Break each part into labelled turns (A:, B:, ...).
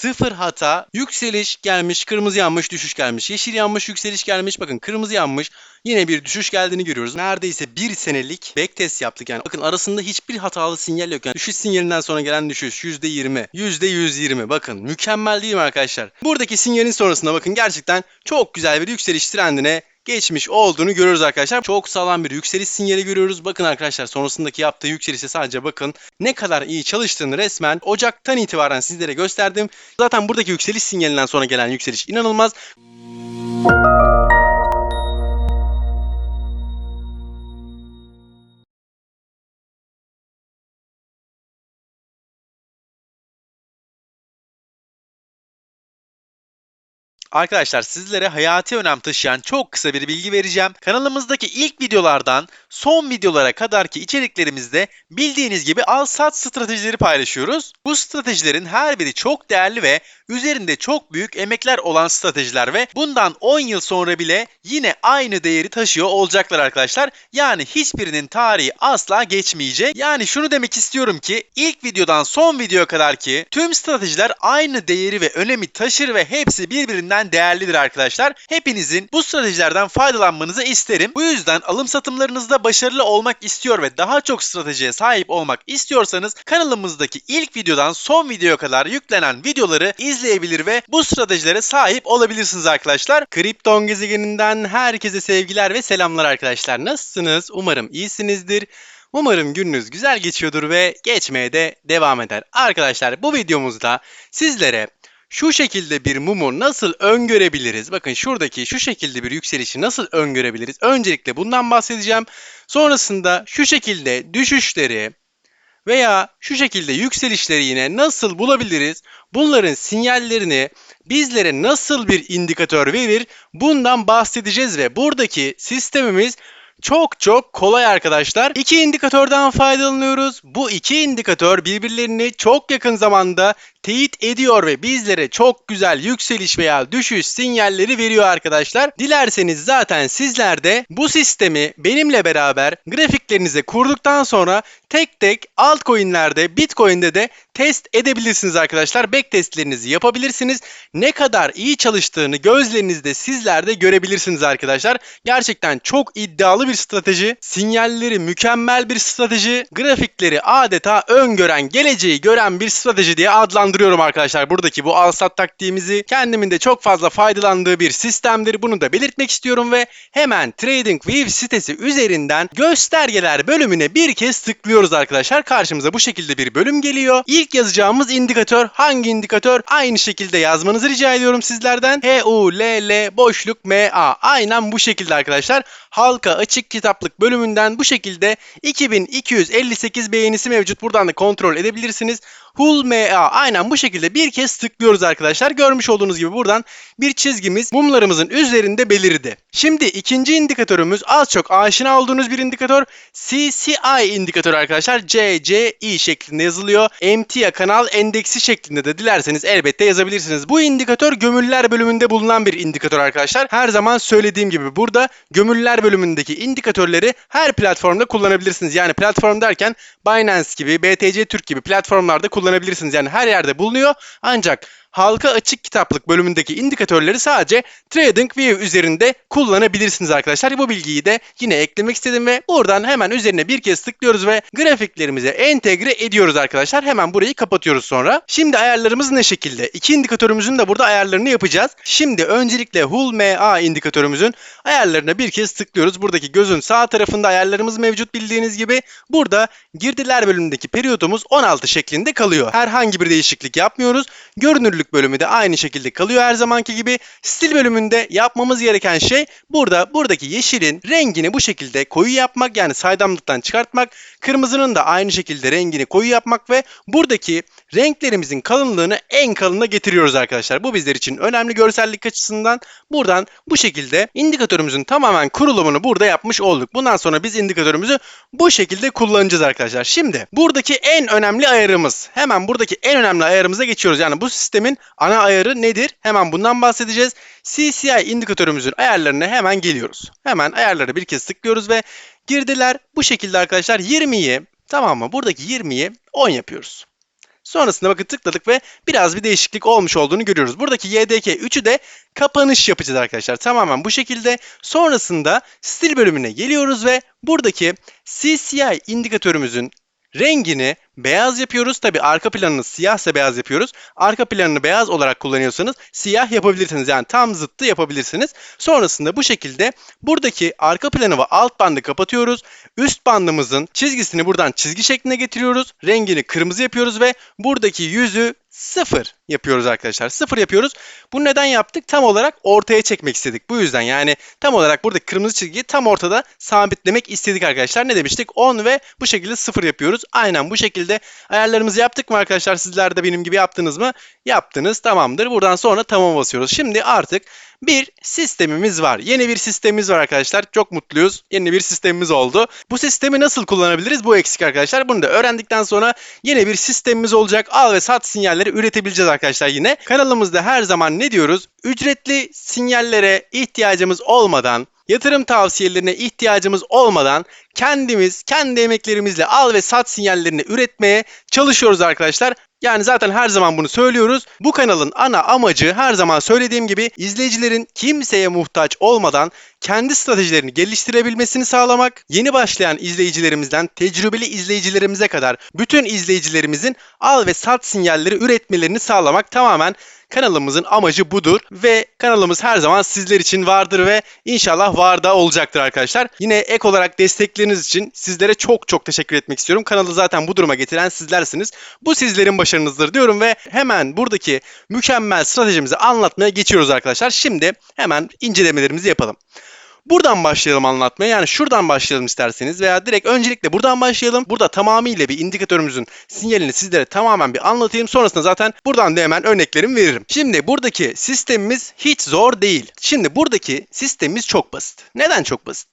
A: sıfır hata, yükseliş gelmiş, kırmızı yanmış, düşüş gelmiş, yeşil yanmış, yükseliş gelmiş. Bakın kırmızı yanmış, yine bir düşüş geldiğini görüyoruz. Neredeyse bir senelik backtest yaptık yani. Bakın arasında hiçbir hatalı sinyal yok. Yani düşüş sinyalinden sonra gelen düşüş %20, %120. Bakın mükemmel değil mi arkadaşlar? Buradaki sinyalin sonrasında bakın gerçekten çok güzel bir yükseliş trendine geçmiş olduğunu görüyoruz arkadaşlar. Çok sağlam bir yükseliş sinyali görüyoruz. Bakın arkadaşlar sonrasındaki yaptığı yükselişe sadece bakın ne kadar iyi çalıştığını resmen Ocak'tan itibaren sizlere gösterdim. Zaten buradaki yükseliş sinyalinden sonra gelen yükseliş inanılmaz. Arkadaşlar sizlere hayati önem taşıyan çok kısa bir bilgi vereceğim. Kanalımızdaki ilk videolardan son videolara kadarki içeriklerimizde bildiğiniz gibi al sat stratejileri paylaşıyoruz. Bu stratejilerin her biri çok değerli ve üzerinde çok büyük emekler olan stratejiler ve bundan 10 yıl sonra bile yine aynı değeri taşıyor olacaklar arkadaşlar. Yani hiçbirinin tarihi asla geçmeyecek. Yani şunu demek istiyorum ki ilk videodan son videoya kadar ki tüm stratejiler aynı değeri ve önemi taşır ve hepsi birbirinden değerlidir arkadaşlar. Hepinizin bu stratejilerden faydalanmanızı isterim. Bu yüzden alım satımlarınızda başarılı olmak istiyor ve daha çok stratejiye sahip olmak istiyorsanız kanalımızdaki ilk videodan son videoya kadar yüklenen videoları izleyebilir ve bu stratejilere sahip olabilirsiniz arkadaşlar. Kripton gezegeninden herkese sevgiler ve selamlar arkadaşlar. Nasılsınız? Umarım iyisinizdir. Umarım gününüz güzel geçiyordur ve geçmeye de devam eder. Arkadaşlar bu videomuzda sizlere şu şekilde bir mumu nasıl öngörebiliriz? Bakın şuradaki şu şekilde bir yükselişi nasıl öngörebiliriz? Öncelikle bundan bahsedeceğim. Sonrasında şu şekilde düşüşleri veya şu şekilde yükselişleri yine nasıl bulabiliriz? Bunların sinyallerini bizlere nasıl bir indikatör verir? Bundan bahsedeceğiz ve buradaki sistemimiz çok çok kolay arkadaşlar. İki indikatörden faydalanıyoruz. Bu iki indikatör birbirlerini çok yakın zamanda teyit ediyor ve bizlere çok güzel yükseliş veya düşüş sinyalleri veriyor arkadaşlar. Dilerseniz zaten sizler de bu sistemi benimle beraber grafiklerinize kurduktan sonra tek tek altcoin'lerde, Bitcoin'de de test edebilirsiniz arkadaşlar. Back testlerinizi yapabilirsiniz. Ne kadar iyi çalıştığını gözlerinizde sizler de görebilirsiniz arkadaşlar. Gerçekten çok iddialı bir strateji. Sinyalleri mükemmel bir strateji. Grafikleri adeta öngören, geleceği gören bir strateji diye adlandırıyorum arkadaşlar. Buradaki bu al sat taktiğimizi kendimin de çok fazla faydalandığı bir sistemdir. Bunu da belirtmek istiyorum ve hemen TradingView sitesi üzerinden göstergeler bölümüne bir kez tıklıyoruz arkadaşlar. Karşımıza bu şekilde bir bölüm geliyor. İlk yazacağımız indikatör hangi indikatör? Aynı şekilde yazmanızı rica ediyorum sizlerden. H-U-L-L boşluk M-A. Aynen bu şekilde arkadaşlar. Halka açık kitaplık bölümünden bu şekilde 2258 beğenisi mevcut. Buradan da kontrol edebilirsiniz. Hul MA aynen bu şekilde bir kez tıklıyoruz arkadaşlar. Görmüş olduğunuz gibi buradan bir çizgimiz mumlarımızın üzerinde belirdi. Şimdi ikinci indikatörümüz az çok aşina olduğunuz bir indikatör. CCI indikatörü arkadaşlar. CCI şeklinde yazılıyor. MTA kanal endeksi şeklinde de dilerseniz elbette yazabilirsiniz. Bu indikatör gömüller bölümünde bulunan bir indikatör arkadaşlar. Her zaman söylediğim gibi burada gömüller bölümündeki indikatörleri her platformda kullanabilirsiniz. Yani platform derken Binance gibi, BTC Türk gibi platformlarda kullanabilirsiniz. Yani her yerde bulunuyor. Ancak halka açık kitaplık bölümündeki indikatörleri sadece TradingView üzerinde kullanabilirsiniz arkadaşlar. Bu bilgiyi de yine eklemek istedim ve buradan hemen üzerine bir kez tıklıyoruz ve grafiklerimize entegre ediyoruz arkadaşlar. Hemen burayı kapatıyoruz sonra. Şimdi ayarlarımız ne şekilde? İki indikatörümüzün de burada ayarlarını yapacağız. Şimdi öncelikle Hull MA indikatörümüzün ayarlarına bir kez tıklıyoruz. Buradaki gözün sağ tarafında ayarlarımız mevcut bildiğiniz gibi. Burada girdiler bölümündeki periyodumuz 16 şeklinde kalıyor. Herhangi bir değişiklik yapmıyoruz. Görünürlük bölümü de aynı şekilde kalıyor her zamanki gibi. Stil bölümünde yapmamız gereken şey burada buradaki yeşilin rengini bu şekilde koyu yapmak yani saydamlıktan çıkartmak. Kırmızının da aynı şekilde rengini koyu yapmak ve buradaki renklerimizin kalınlığını en kalına getiriyoruz arkadaşlar. Bu bizler için önemli görsellik açısından. Buradan bu şekilde indikatörümüzün tamamen kurulumunu burada yapmış olduk. Bundan sonra biz indikatörümüzü bu şekilde kullanacağız arkadaşlar. Şimdi buradaki en önemli ayarımız. Hemen buradaki en önemli ayarımıza geçiyoruz. Yani bu sistemin ana ayarı nedir? Hemen bundan bahsedeceğiz. CCI indikatörümüzün ayarlarına hemen geliyoruz. Hemen ayarları bir kez tıklıyoruz ve girdiler bu şekilde arkadaşlar 20'yi tamam mı? Buradaki 20'yi 10 yapıyoruz.
B: Sonrasında bakın tıkladık ve biraz bir değişiklik olmuş olduğunu görüyoruz. Buradaki YDK 3'ü de kapanış yapacağız arkadaşlar. Tamamen bu şekilde. Sonrasında stil bölümüne geliyoruz ve buradaki CCI indikatörümüzün rengini beyaz yapıyoruz. Tabi arka planını siyahsa beyaz yapıyoruz. Arka planını beyaz olarak kullanıyorsanız siyah yapabilirsiniz. Yani tam zıttı yapabilirsiniz. Sonrasında bu şekilde buradaki arka planı ve alt bandı kapatıyoruz. Üst bandımızın çizgisini buradan çizgi şekline getiriyoruz. Rengini kırmızı yapıyoruz ve buradaki yüzü sıfır yapıyoruz arkadaşlar. Sıfır yapıyoruz. Bunu neden yaptık? Tam olarak ortaya çekmek istedik. Bu yüzden yani tam olarak buradaki kırmızı çizgiyi tam ortada sabitlemek istedik arkadaşlar. Ne demiştik? 10 ve bu şekilde sıfır yapıyoruz. Aynen bu şekilde ayarlarımızı yaptık mı arkadaşlar? Sizler de benim gibi yaptınız mı? Yaptınız. Tamamdır. Buradan sonra tamam basıyoruz. Şimdi artık bir sistemimiz var. Yeni bir sistemimiz var arkadaşlar. Çok mutluyuz. Yeni bir sistemimiz oldu. Bu sistemi nasıl kullanabiliriz? Bu eksik arkadaşlar. Bunu da öğrendikten sonra yeni bir sistemimiz olacak. Al ve sat sinyalleri üretebileceğiz arkadaşlar yine. Kanalımızda her zaman ne diyoruz? Ücretli sinyallere ihtiyacımız olmadan yatırım tavsiyelerine ihtiyacımız olmadan kendimiz kendi emeklerimizle al ve sat sinyallerini üretmeye çalışıyoruz arkadaşlar. Yani zaten her zaman bunu söylüyoruz. Bu kanalın ana amacı her zaman söylediğim gibi izleyicilerin kimseye muhtaç olmadan kendi stratejilerini geliştirebilmesini sağlamak, yeni başlayan izleyicilerimizden tecrübeli izleyicilerimize kadar bütün izleyicilerimizin al ve sat sinyalleri üretmelerini sağlamak tamamen kanalımızın amacı budur ve kanalımız her zaman sizler için vardır ve inşallah var da olacaktır arkadaşlar. Yine ek olarak destekleriniz için sizlere çok çok teşekkür etmek istiyorum. Kanalı zaten bu duruma getiren sizlersiniz. Bu sizlerin başarınızdır diyorum ve hemen buradaki mükemmel stratejimizi anlatmaya geçiyoruz arkadaşlar. Şimdi hemen incelemelerimizi yapalım. Buradan başlayalım anlatmaya. Yani şuradan başlayalım isterseniz veya direkt öncelikle buradan başlayalım. Burada tamamıyla bir indikatörümüzün sinyalini sizlere tamamen bir anlatayım. Sonrasında zaten buradan da hemen örneklerimi veririm. Şimdi buradaki sistemimiz hiç zor değil. Şimdi buradaki sistemimiz çok basit. Neden çok basit?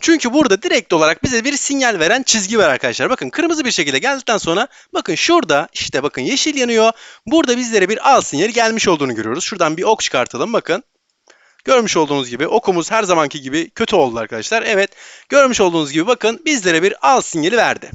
B: Çünkü burada direkt olarak bize bir sinyal veren çizgi var arkadaşlar. Bakın kırmızı bir şekilde geldikten sonra bakın şurada işte bakın yeşil yanıyor. Burada bizlere bir al sinyali gelmiş olduğunu görüyoruz. Şuradan bir ok çıkartalım bakın. Görmüş olduğunuz gibi okumuz her zamanki gibi kötü oldu arkadaşlar. Evet görmüş olduğunuz gibi bakın bizlere bir al sinyali verdi.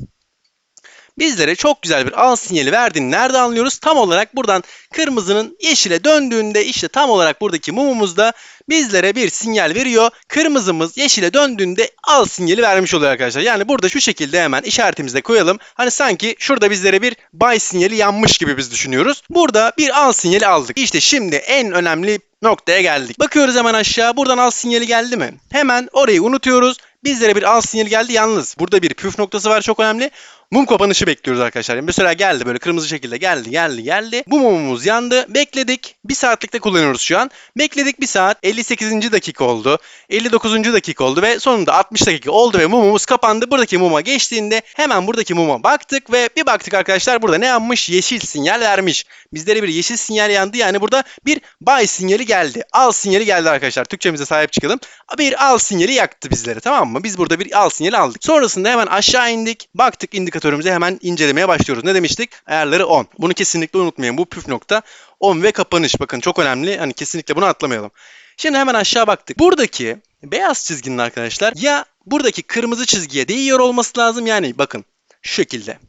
B: Bizlere çok güzel bir al sinyali verdiğini nerede anlıyoruz? Tam olarak buradan kırmızının yeşile döndüğünde işte tam olarak buradaki mumumuzda bizlere bir sinyal veriyor. Kırmızımız yeşile döndüğünde al sinyali vermiş oluyor arkadaşlar. Yani burada şu şekilde hemen işaretimizde koyalım. Hani sanki şurada bizlere bir buy sinyali yanmış gibi biz düşünüyoruz. Burada bir al sinyali aldık. İşte şimdi en önemli noktaya geldik. Bakıyoruz hemen aşağı. Buradan al sinyali geldi mi? Hemen orayı unutuyoruz. Bizlere bir al sinyali geldi yalnız. Burada bir püf noktası var çok önemli. Mum kapanışı bekliyoruz arkadaşlar. Yani mesela geldi böyle kırmızı şekilde geldi geldi geldi. Bu mumumuz yandı. Bekledik. Bir saatlikte kullanıyoruz şu an. Bekledik bir saat. 58. dakika oldu. 59. dakika oldu ve sonunda 60 dakika oldu ve mumumuz kapandı. Buradaki muma geçtiğinde hemen buradaki muma baktık ve bir baktık arkadaşlar burada ne yanmış? Yeşil sinyal vermiş. Bizlere bir yeşil sinyal yandı. Yani burada bir buy sinyali geldi. Al sinyali geldi arkadaşlar. Türkçemize sahip çıkalım. Bir al sinyali yaktı bizlere tamam mı? Biz burada bir al sinyali aldık. Sonrasında hemen aşağı indik. Baktık indikatörümüze hemen incelemeye başlıyoruz. Ne demiştik? Ayarları 10. Bunu kesinlikle unutmayın. Bu püf nokta 10 ve kapanış. Bakın çok önemli. Hani kesinlikle bunu atlamayalım. Şimdi hemen aşağı baktık. Buradaki beyaz çizginin arkadaşlar ya buradaki kırmızı çizgiye değiyor olması lazım. Yani bakın şu şekilde.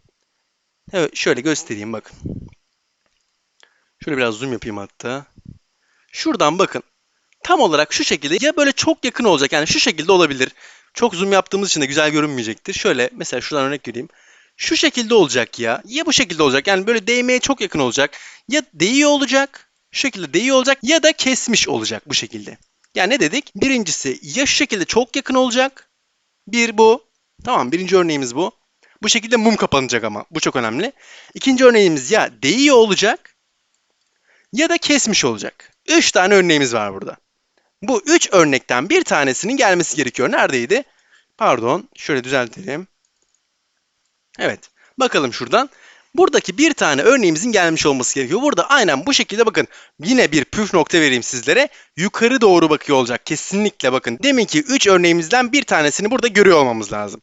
B: Evet şöyle göstereyim bakın. Şöyle biraz zoom yapayım hatta. Şuradan bakın. Tam olarak şu şekilde ya böyle çok yakın olacak. Yani şu şekilde olabilir. Çok zoom yaptığımız için de güzel görünmeyecektir. Şöyle mesela şuradan örnek vereyim. Şu şekilde olacak ya. Ya bu şekilde olacak. Yani böyle değmeye çok yakın olacak. Ya değiyor olacak. Şu şekilde değiyor olacak. Ya da kesmiş olacak bu şekilde. Yani ne dedik? Birincisi ya şu şekilde çok yakın olacak. Bir bu. Tamam birinci örneğimiz bu. Bu şekilde mum kapanacak ama. Bu çok önemli. İkinci örneğimiz ya değiyor olacak ya da kesmiş olacak. Üç tane örneğimiz var burada. Bu üç örnekten bir tanesinin gelmesi gerekiyor. Neredeydi? Pardon, şöyle düzeltelim. Evet, bakalım şuradan. Buradaki bir tane örneğimizin gelmiş olması gerekiyor. Burada aynen bu şekilde bakın. Yine bir püf nokta vereyim sizlere. Yukarı doğru bakıyor olacak. Kesinlikle bakın. Deminki 3 örneğimizden bir tanesini burada görüyor olmamız lazım.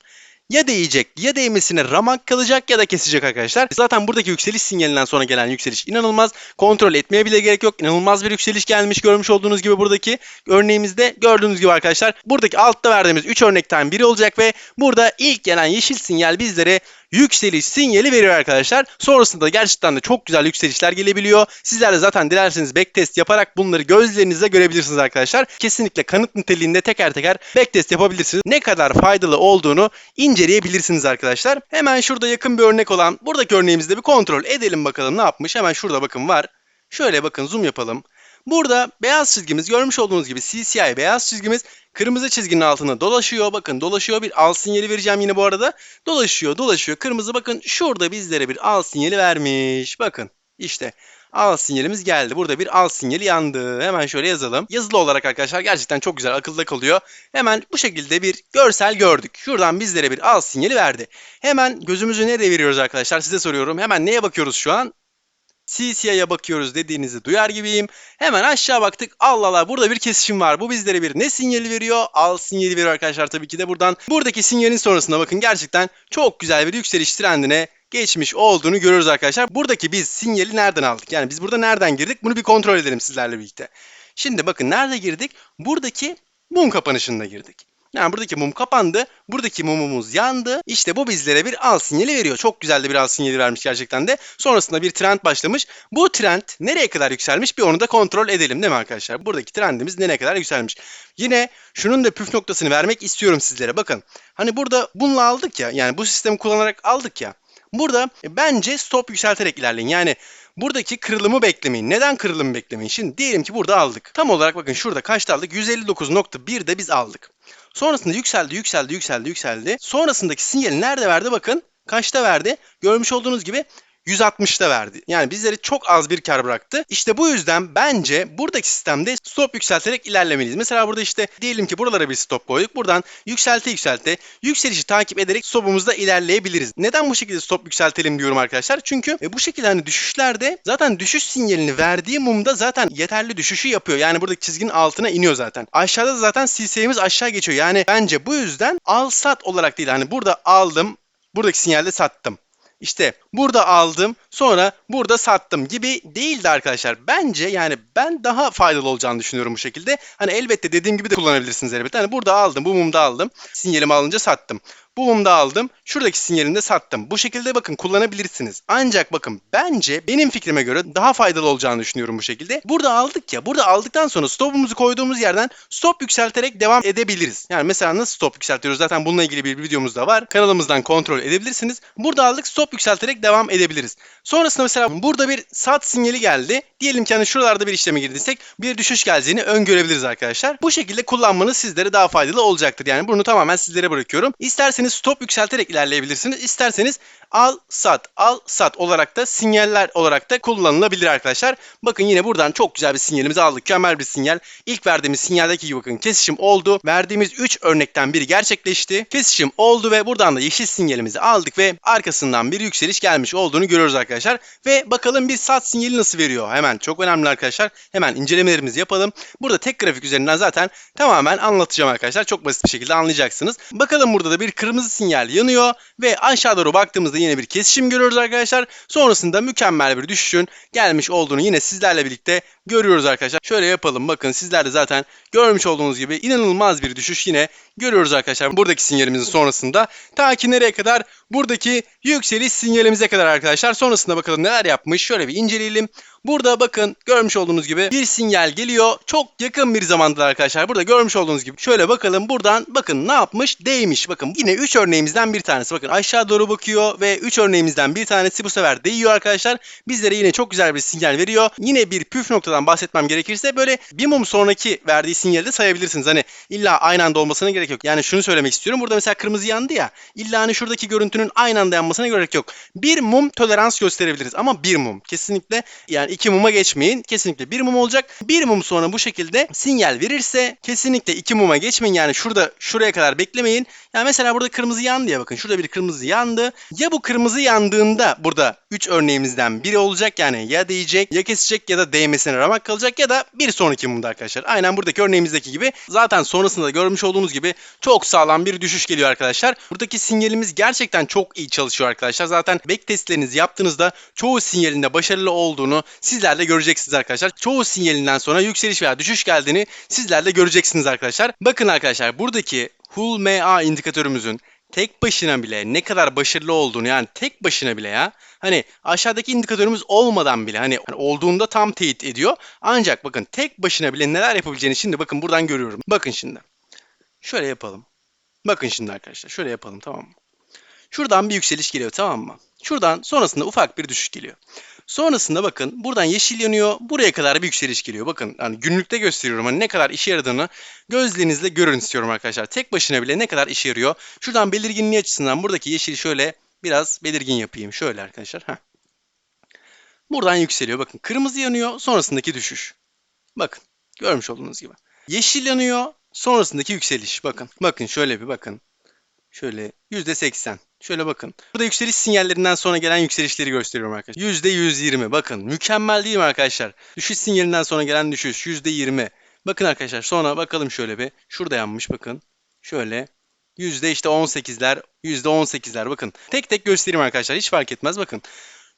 B: Ya değecek ya değmesine ramak kalacak ya da kesecek arkadaşlar. Zaten buradaki yükseliş sinyalinden sonra gelen yükseliş inanılmaz. Kontrol etmeye bile gerek yok. İnanılmaz bir yükseliş gelmiş görmüş olduğunuz gibi buradaki örneğimizde gördüğünüz gibi arkadaşlar. Buradaki altta verdiğimiz 3 örnekten biri olacak ve burada ilk gelen yeşil sinyal bizlere yükseliş sinyali veriyor arkadaşlar. Sonrasında da gerçekten de çok güzel yükselişler gelebiliyor. Sizler de zaten dilerseniz backtest yaparak bunları gözlerinizle görebilirsiniz arkadaşlar. Kesinlikle kanıt niteliğinde teker teker backtest yapabilirsiniz. Ne kadar faydalı olduğunu inceleyebilirsiniz arkadaşlar. Hemen şurada yakın bir örnek olan buradaki örneğimizde bir kontrol edelim bakalım ne yapmış. Hemen şurada bakın var. Şöyle bakın zoom yapalım. Burada beyaz çizgimiz görmüş olduğunuz gibi CCI beyaz çizgimiz kırmızı çizginin altında dolaşıyor. Bakın dolaşıyor bir al sinyali vereceğim yine bu arada. Dolaşıyor dolaşıyor kırmızı bakın şurada bizlere bir al sinyali vermiş. Bakın işte al sinyalimiz geldi. Burada bir al sinyali yandı. Hemen şöyle yazalım. Yazılı olarak arkadaşlar gerçekten çok güzel akılda kalıyor. Hemen bu şekilde bir görsel gördük. Şuradan bizlere bir al sinyali verdi. Hemen gözümüzü nereye veriyoruz arkadaşlar size soruyorum. Hemen neye bakıyoruz şu an? CCI'ye bakıyoruz dediğinizi duyar gibiyim. Hemen aşağı baktık. Allah Allah burada bir kesişim var. Bu bizlere bir ne sinyali veriyor? Al sinyali veriyor arkadaşlar tabii ki de buradan. Buradaki sinyalin sonrasında bakın gerçekten çok güzel bir yükseliş trendine geçmiş olduğunu görüyoruz arkadaşlar. Buradaki biz sinyali nereden aldık? Yani biz burada nereden girdik? Bunu bir kontrol edelim sizlerle birlikte. Şimdi bakın nerede girdik? Buradaki mum kapanışında girdik. Yani buradaki mum kapandı. Buradaki mumumuz yandı. İşte bu bizlere bir al sinyali veriyor. Çok güzel de bir al sinyali vermiş gerçekten de. Sonrasında bir trend başlamış. Bu trend nereye kadar yükselmiş bir onu da kontrol edelim değil mi arkadaşlar? Buradaki trendimiz nereye kadar yükselmiş. Yine şunun da püf noktasını vermek istiyorum sizlere. Bakın hani burada bununla aldık ya. Yani bu sistemi kullanarak aldık ya. Burada bence stop yükselterek ilerleyin. Yani buradaki kırılımı beklemeyin. Neden kırılımı beklemeyin? Şimdi diyelim ki burada aldık. Tam olarak bakın şurada kaçta aldık? 159.1'de biz aldık. Sonrasında yükseldi, yükseldi, yükseldi, yükseldi. Sonrasındaki sinyali nerede verdi bakın. Kaçta verdi? Görmüş olduğunuz gibi 160'ta verdi. Yani bizleri çok az bir kar bıraktı. İşte bu yüzden bence buradaki sistemde stop yükselterek ilerlemeliyiz. Mesela burada işte diyelim ki buralara bir stop koyduk. Buradan yükselte yükselte yükselişi takip ederek stopumuzda ilerleyebiliriz. Neden bu şekilde stop yükseltelim diyorum arkadaşlar? Çünkü e, bu şekilde hani düşüşlerde zaten düşüş sinyalini verdiği mumda zaten yeterli düşüşü yapıyor. Yani buradaki çizginin altına iniyor zaten. Aşağıda da zaten CC'miz aşağı geçiyor. Yani bence bu yüzden al sat olarak değil. Hani burada aldım, buradaki sinyalde sattım. İşte burada aldım sonra burada sattım gibi değildi arkadaşlar. Bence yani ben daha faydalı olacağını düşünüyorum bu şekilde. Hani elbette dediğim gibi de kullanabilirsiniz elbette. Hani burada aldım bu mumda aldım. Sinyalimi alınca sattım. Bu mumda aldım. Şuradaki sinyalini de sattım. Bu şekilde bakın kullanabilirsiniz. Ancak bakın bence benim fikrime göre daha faydalı olacağını düşünüyorum bu şekilde. Burada aldık ya. Burada aldıktan sonra stopumuzu koyduğumuz yerden stop yükselterek devam edebiliriz. Yani mesela nasıl stop yükseltiyoruz? Zaten bununla ilgili bir videomuz da var. Kanalımızdan kontrol edebilirsiniz. Burada aldık stop yükselterek devam edebiliriz. Sonrasında mesela burada bir sat sinyali geldi. Diyelim ki hani şuralarda bir işleme girdiysek bir düşüş geleceğini öngörebiliriz arkadaşlar. Bu şekilde kullanmanız sizlere daha faydalı olacaktır. Yani bunu tamamen sizlere bırakıyorum. İsterseniz stop yükselterek ilerleyebilirsiniz. İsterseniz al sat al sat olarak da sinyaller olarak da kullanılabilir arkadaşlar. Bakın yine buradan çok güzel bir sinyalimizi aldık. Mükemmel bir sinyal. İlk verdiğimiz sinyaldeki gibi bakın kesişim oldu. Verdiğimiz 3 örnekten biri gerçekleşti. Kesişim oldu ve buradan da yeşil sinyalimizi aldık ve arkasından bir yükseliş gelmiş olduğunu görüyoruz arkadaşlar. Ve bakalım bir sat sinyali nasıl veriyor? Hemen çok önemli arkadaşlar. Hemen incelemelerimizi yapalım. Burada tek grafik üzerinden zaten tamamen anlatacağım arkadaşlar. Çok basit bir şekilde anlayacaksınız. Bakalım burada da bir kırmızı sinyal yanıyor ve aşağı doğru baktığımızda yine bir kesişim görüyoruz arkadaşlar. Sonrasında mükemmel bir düşüşün gelmiş olduğunu yine sizlerle birlikte görüyoruz arkadaşlar. Şöyle yapalım bakın sizler de zaten görmüş olduğunuz gibi inanılmaz bir düşüş yine görüyoruz arkadaşlar. Buradaki sinyalimizin sonrasında ta ki nereye kadar? Buradaki yükseliş sinyalimize kadar arkadaşlar. Sonrasında bakalım neler yapmış. Şöyle bir inceleyelim. Burada bakın görmüş olduğunuz gibi bir sinyal geliyor. Çok yakın bir zamandır arkadaşlar. Burada görmüş olduğunuz gibi şöyle bakalım buradan bakın ne yapmış? Değmiş. Bakın yine 3 örneğimizden bir tanesi. Bakın aşağı doğru bakıyor ve 3 örneğimizden bir tanesi bu sefer değiyor arkadaşlar. Bizlere yine çok güzel bir sinyal veriyor. Yine bir püf noktadan bahsetmem gerekirse böyle bir mum sonraki verdiği sinyali de sayabilirsiniz. Hani illa aynı anda olmasına gerek yok. Yani şunu söylemek istiyorum. Burada mesela kırmızı yandı ya. İlla hani şuradaki görüntünün aynı anda yanmasına gerek yok. Bir mum tolerans gösterebiliriz ama bir mum. Kesinlikle yani iki muma geçmeyin. Kesinlikle bir mum olacak. Bir mum sonra bu şekilde sinyal verirse kesinlikle iki muma geçmeyin. Yani şurada şuraya kadar beklemeyin. Yani mesela burada kırmızı yandı ya bakın. Şurada bir kırmızı yandı. Ya bu kırmızı yandığında burada 3 örneğimizden biri olacak. Yani ya değecek ya kesecek ya da değmesine ramak kalacak ya da bir sonraki mumda arkadaşlar. Aynen buradaki örneğimizdeki gibi. Zaten sonrasında da görmüş olduğunuz gibi çok sağlam bir düşüş geliyor arkadaşlar. Buradaki sinyalimiz gerçekten çok iyi çalışıyor arkadaşlar. Zaten back testlerinizi yaptığınızda çoğu sinyalinde başarılı olduğunu sizler de göreceksiniz arkadaşlar. Çoğu sinyalinden sonra yükseliş veya düşüş geldiğini sizler de göreceksiniz arkadaşlar. Bakın arkadaşlar buradaki Hull MA indikatörümüzün tek başına bile ne kadar başarılı olduğunu yani tek başına bile ya hani aşağıdaki indikatörümüz olmadan bile hani olduğunda tam teyit ediyor. Ancak bakın tek başına bile neler yapabileceğini şimdi bakın buradan görüyorum. Bakın şimdi. Şöyle yapalım. Bakın şimdi arkadaşlar şöyle yapalım tamam mı? Şuradan bir yükseliş geliyor tamam mı? Şuradan sonrasında ufak bir düşüş geliyor. Sonrasında bakın buradan yeşil yanıyor. Buraya kadar bir yükseliş geliyor. Bakın hani günlükte gösteriyorum hani ne kadar işe yaradığını gözlerinizle görün istiyorum arkadaşlar. Tek başına bile ne kadar işe yarıyor. Şuradan belirginliği açısından buradaki yeşili şöyle biraz belirgin yapayım. Şöyle arkadaşlar. Heh. Buradan yükseliyor. Bakın kırmızı yanıyor. Sonrasındaki düşüş. Bakın görmüş olduğunuz gibi. Yeşil yanıyor. Sonrasındaki yükseliş. Bakın. Bakın şöyle bir bakın. Şöyle %80. Şöyle bakın. Burada yükseliş sinyallerinden sonra gelen yükselişleri gösteriyorum arkadaşlar. %120. Bakın mükemmel değil mi arkadaşlar? Düşüş sinyalinden sonra gelen düşüş %20. Bakın arkadaşlar sonra bakalım şöyle bir. Şurada yanmış bakın. Şöyle. Yüzde işte 18'ler, yüzde 18'ler bakın. Tek tek göstereyim arkadaşlar. Hiç fark etmez bakın.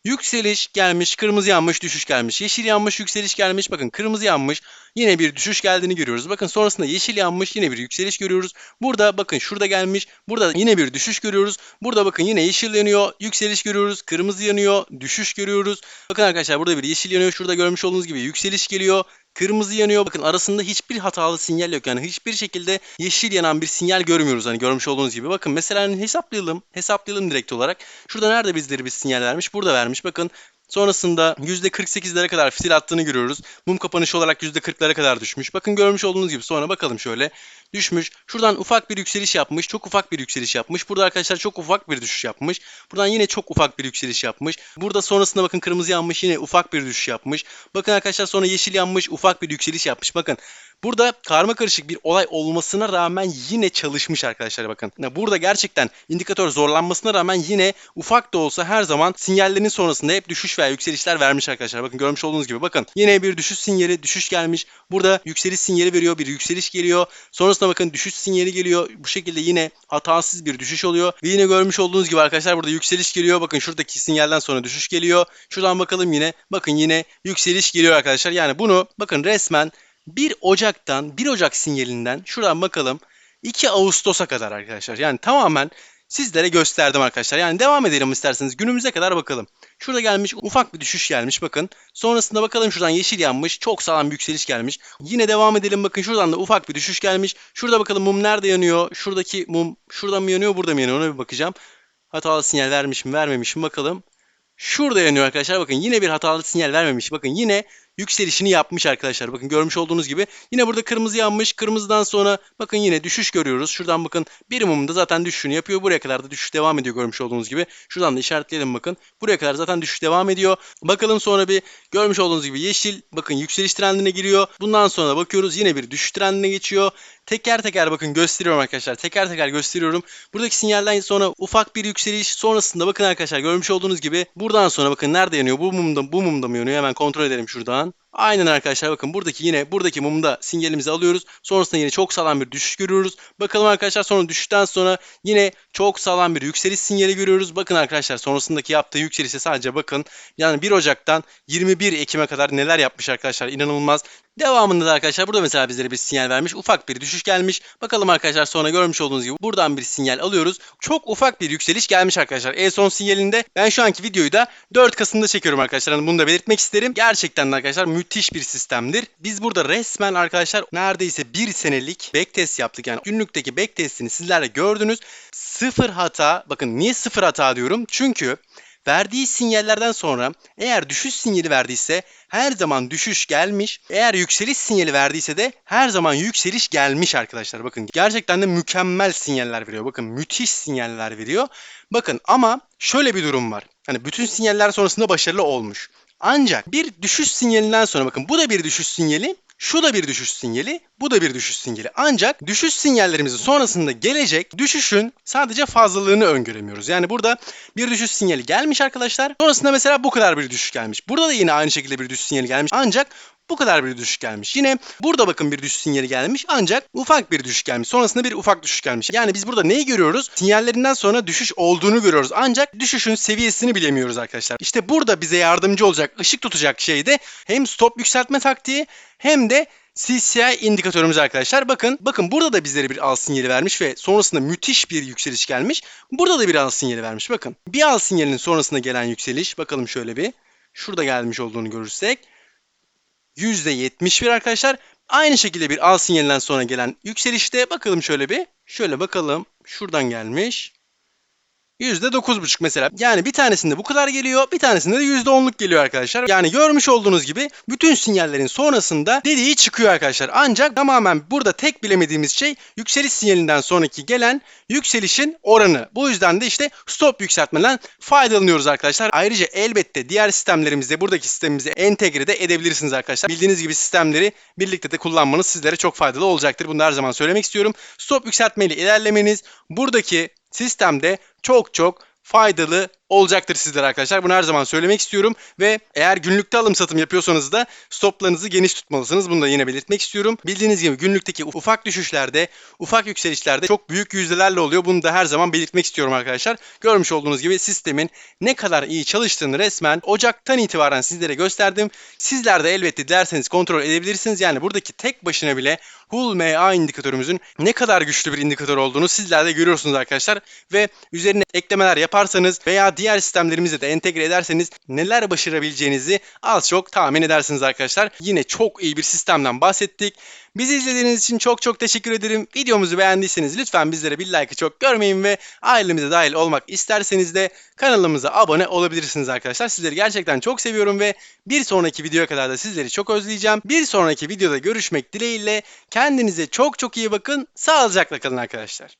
B: Yükseliş gelmiş, kırmızı yanmış, düşüş gelmiş. Yeşil yanmış, yükseliş gelmiş. Bakın kırmızı yanmış. Yine bir düşüş geldiğini görüyoruz. Bakın sonrasında yeşil yanmış, yine bir yükseliş görüyoruz. Burada bakın şurada gelmiş. Burada yine bir düşüş görüyoruz. Burada bakın yine yeşil yanıyor, yükseliş görüyoruz. Kırmızı yanıyor, düşüş görüyoruz. Bakın arkadaşlar burada bir yeşil yanıyor. Şurada görmüş olduğunuz gibi yükseliş geliyor. Kırmızı yanıyor. Bakın arasında hiçbir hatalı sinyal yok. Yani hiçbir şekilde yeşil yanan bir sinyal görmüyoruz. Hani görmüş olduğunuz gibi. Bakın mesela hani hesaplayalım. Hesaplayalım direkt olarak. Şurada nerede bizleri bir sinyal vermiş? Burada vermiş. Bakın Sonrasında %48'lere kadar fitil attığını görüyoruz. Mum kapanışı olarak %40'lara kadar düşmüş. Bakın görmüş olduğunuz gibi sonra bakalım şöyle. Düşmüş. Şuradan ufak bir yükseliş yapmış. Çok ufak bir yükseliş yapmış. Burada arkadaşlar çok ufak bir düşüş yapmış. Buradan yine çok ufak bir yükseliş yapmış. Burada sonrasında bakın kırmızı yanmış. Yine ufak bir düşüş yapmış. Bakın arkadaşlar sonra yeşil yanmış. Ufak bir yükseliş yapmış. Bakın Burada karma karışık bir olay olmasına rağmen yine çalışmış arkadaşlar bakın. Burada gerçekten indikatör zorlanmasına rağmen yine ufak da olsa her zaman sinyallerinin sonrasında hep düşüş veya yükselişler vermiş arkadaşlar. Bakın görmüş olduğunuz gibi bakın yine bir düşüş sinyali düşüş gelmiş. Burada yükseliş sinyali veriyor bir yükseliş geliyor. Sonrasında bakın düşüş sinyali geliyor. Bu şekilde yine hatasız bir düşüş oluyor. Ve yine görmüş olduğunuz gibi arkadaşlar burada yükseliş geliyor. Bakın şuradaki sinyalden sonra düşüş geliyor. Şuradan bakalım yine. Bakın yine yükseliş geliyor arkadaşlar. Yani bunu bakın resmen 1 Ocak'tan 1 Ocak sinyalinden şuradan bakalım 2 Ağustos'a kadar arkadaşlar. Yani tamamen sizlere gösterdim arkadaşlar. Yani devam edelim isterseniz günümüze kadar bakalım. Şurada gelmiş ufak bir düşüş gelmiş bakın. Sonrasında bakalım şuradan yeşil yanmış. Çok sağlam bir yükseliş gelmiş. Yine devam edelim bakın şuradan da ufak bir düşüş gelmiş. Şurada bakalım mum nerede yanıyor? Şuradaki mum şuradan mı yanıyor burada mı yanıyor ona bir bakacağım. Hatalı sinyal vermiş mi vermemiş mi bakalım. Şurada yanıyor arkadaşlar. Bakın yine bir hatalı sinyal vermemiş. Bakın yine yükselişini yapmış arkadaşlar. Bakın görmüş olduğunuz gibi. Yine burada kırmızı yanmış. Kırmızıdan sonra bakın yine düşüş görüyoruz. Şuradan bakın bir mumda zaten düşüşünü yapıyor. Buraya kadar da düşüş devam ediyor görmüş olduğunuz gibi. Şuradan da işaretleyelim bakın. Buraya kadar zaten düşüş devam ediyor. Bakalım sonra bir görmüş olduğunuz gibi yeşil bakın yükseliş trendine giriyor. Bundan sonra bakıyoruz yine bir düşüş trendine geçiyor. Teker teker bakın gösteriyorum arkadaşlar. Teker teker gösteriyorum. Buradaki sinyalden sonra ufak bir yükseliş sonrasında bakın arkadaşlar görmüş olduğunuz gibi buradan sonra bakın nerede yanıyor? Bu mumda bu mumda mı yanıyor? Hemen kontrol edelim şuradan. Aynen arkadaşlar bakın buradaki yine buradaki mumda sinyalimizi alıyoruz. Sonrasında yine çok sağlam bir düşüş görüyoruz. Bakalım arkadaşlar sonra düşüşten sonra yine çok sağlam bir yükseliş sinyali görüyoruz. Bakın arkadaşlar sonrasındaki yaptığı yükselişe sadece bakın. Yani 1 Ocak'tan 21 Ekim'e kadar neler yapmış arkadaşlar inanılmaz. Devamında da arkadaşlar burada mesela bizlere bir sinyal vermiş. Ufak bir düşüş gelmiş. Bakalım arkadaşlar sonra görmüş olduğunuz gibi buradan bir sinyal alıyoruz. Çok ufak bir yükseliş gelmiş arkadaşlar. En son sinyalinde ben şu anki videoyu da 4 Kasım'da çekiyorum arkadaşlar. Hani bunu da belirtmek isterim. Gerçekten de arkadaşlar müthiş bir sistemdir. Biz burada resmen arkadaşlar neredeyse bir senelik backtest yaptık. Yani günlükteki backtestini sizlerle gördünüz. Sıfır hata. Bakın niye sıfır hata diyorum? Çünkü verdiği sinyallerden sonra eğer düşüş sinyali verdiyse her zaman düşüş gelmiş. Eğer yükseliş sinyali verdiyse de her zaman yükseliş gelmiş arkadaşlar. Bakın gerçekten de mükemmel sinyaller veriyor. Bakın müthiş sinyaller veriyor. Bakın ama şöyle bir durum var. Hani bütün sinyaller sonrasında başarılı olmuş. Ancak bir düşüş sinyalinden sonra bakın bu da bir düşüş sinyali. Şu da bir düşüş sinyali, bu da bir düşüş sinyali. Ancak düşüş sinyallerimizin sonrasında gelecek düşüşün sadece fazlalığını öngöremiyoruz. Yani burada bir düşüş sinyali gelmiş arkadaşlar. Sonrasında mesela bu kadar bir düşüş gelmiş. Burada da yine aynı şekilde bir düşüş sinyali gelmiş. Ancak bu kadar bir düşüş gelmiş. Yine burada bakın bir düşüş sinyali gelmiş ancak ufak bir düşüş gelmiş. Sonrasında bir ufak düşüş gelmiş. Yani biz burada neyi görüyoruz? Sinyallerinden sonra düşüş olduğunu görüyoruz. Ancak düşüşün seviyesini bilemiyoruz arkadaşlar. İşte burada bize yardımcı olacak, ışık tutacak şey de hem stop yükseltme taktiği hem de CCI indikatörümüz arkadaşlar. Bakın bakın burada da bizlere bir al sinyali vermiş ve sonrasında müthiş bir yükseliş gelmiş. Burada da bir al sinyali vermiş. Bakın bir al sinyalinin sonrasında gelen yükseliş bakalım şöyle bir. Şurada gelmiş olduğunu görürsek %71 arkadaşlar. Aynı şekilde bir al sinyalinden sonra gelen yükselişte bakalım şöyle bir. Şöyle bakalım. Şuradan gelmiş. %9,5 mesela. Yani bir tanesinde bu kadar geliyor, bir tanesinde de %10'luk geliyor arkadaşlar. Yani görmüş olduğunuz gibi bütün sinyallerin sonrasında dediği çıkıyor arkadaşlar. Ancak tamamen burada tek bilemediğimiz şey yükseliş sinyalinden sonraki gelen yükselişin oranı. Bu yüzden de işte stop yükseltmeden faydalanıyoruz arkadaşlar. Ayrıca elbette diğer sistemlerimizde buradaki sistemimize entegre de edebilirsiniz arkadaşlar. Bildiğiniz gibi sistemleri birlikte de kullanmanız sizlere çok faydalı olacaktır. Bunu her zaman söylemek istiyorum. Stop yükseltmeyle ilerlemeniz buradaki sistemde çok çok faydalı olacaktır sizlere arkadaşlar. Bunu her zaman söylemek istiyorum ve eğer günlükte alım satım yapıyorsanız da stoplarınızı geniş tutmalısınız. Bunu da yine belirtmek istiyorum. Bildiğiniz gibi günlükteki ufak düşüşlerde, ufak yükselişlerde çok büyük yüzdelerle oluyor. Bunu da her zaman belirtmek istiyorum arkadaşlar. Görmüş olduğunuz gibi sistemin ne kadar iyi çalıştığını resmen Ocak'tan itibaren sizlere gösterdim. Sizler de elbette dilerseniz kontrol edebilirsiniz. Yani buradaki tek başına bile Hull MA indikatörümüzün ne kadar güçlü bir indikatör olduğunu sizler de görüyorsunuz arkadaşlar. Ve üzerine eklemeler yaparsanız veya diğer sistemlerimize de entegre ederseniz neler başarabileceğinizi az çok tahmin edersiniz arkadaşlar. Yine çok iyi bir sistemden bahsettik. Bizi izlediğiniz için çok çok teşekkür ederim. Videomuzu beğendiyseniz lütfen bizlere bir like'ı çok görmeyin ve ailemize dahil olmak isterseniz de kanalımıza abone olabilirsiniz arkadaşlar. Sizleri gerçekten çok seviyorum ve bir sonraki videoya kadar da sizleri çok özleyeceğim. Bir sonraki videoda görüşmek dileğiyle kendinize çok çok iyi bakın. Sağlıcakla kalın arkadaşlar.